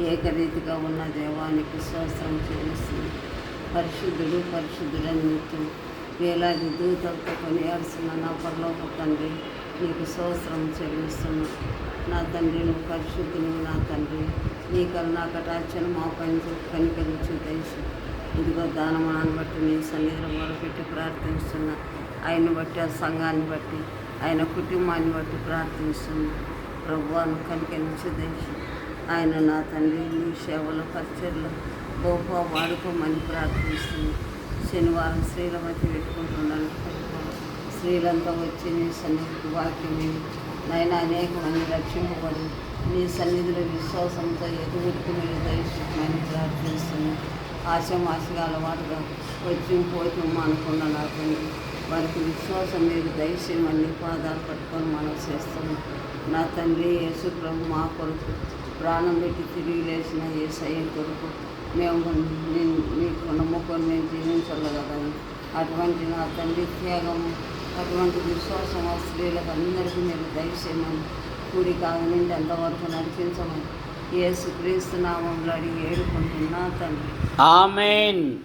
ఏకరీతిగా ఉన్న దేవానికి స్తోత్రం చెల్లిస్తుంది పరిశుద్ధుడు పరిశుద్ధుడని నిత్యం వేలాది దూతలతో కొనియాడుతున్న నా పరలోక తండ్రి నీకు స్తోత్రం చెల్లిస్తున్నా. నా తండ్రి నువ్వు పరిశుద్ధిని నా తండ్రి. నీ కరుణా కటాక్షణ మా పని కనికరించు తెలుసు ఇదిగో దానమానాన్ని బట్టి నీ సన్నిధిలో మొదలుపెట్టి ప్రార్థిస్తున్నా. ఆయన బట్టి ఆ సంఘాన్ని బట్టి ఆయన కుటుంబాన్ని బట్టి ప్రార్థిస్తున్నా. ప్రభువాను కనికరించు తెలుసు ఆయన నా తండ్రి నీ సేవలో పరిచయలో గొప్ప వాడుకోమని ప్రార్థిస్తుంది శనివారం స్త్రీల మధ్య పెట్టుకుంటున్నాను. స్త్రీలంతా వచ్చి నీ సన్నిధికి వాక్యం నాయన అనేక మంది రక్షింపబడి నీ సన్నిధిలో విశ్వాసంతో ఎదుగురికి మీరు దయచేయమని ప్రార్థిస్తున్నాను ఆశమాశగా అలవాటుగా వచ్చి పోతూ అనుకున్న నాకు వారికి విశ్వాసం మీరు దయచేయమని పాదాలు పట్టుకొని మనం చేస్తున్నాం. నా తండ్రి యేసు ప్రభు మా కొరకు ప్రాణం పెట్టి తిరిగి లేచిన ఏ సయ్య కొరకు మేము నీ- నీకు నమ్ముకొని మేము జీవించాలి కదా. అటువంటి నా తండ్రి త్యాగము అటువంటి విశ్వాసం ఆ స్త్రీలకు అందరికీ మీరు దయచేయమని కూడి కాదు నుండి ఎంతవరకు నడిపించమని ఏసు క్రీస్తు నామంలో అడిగి ఏడుకుంటున్నా తండ్రి. ఆమెన్.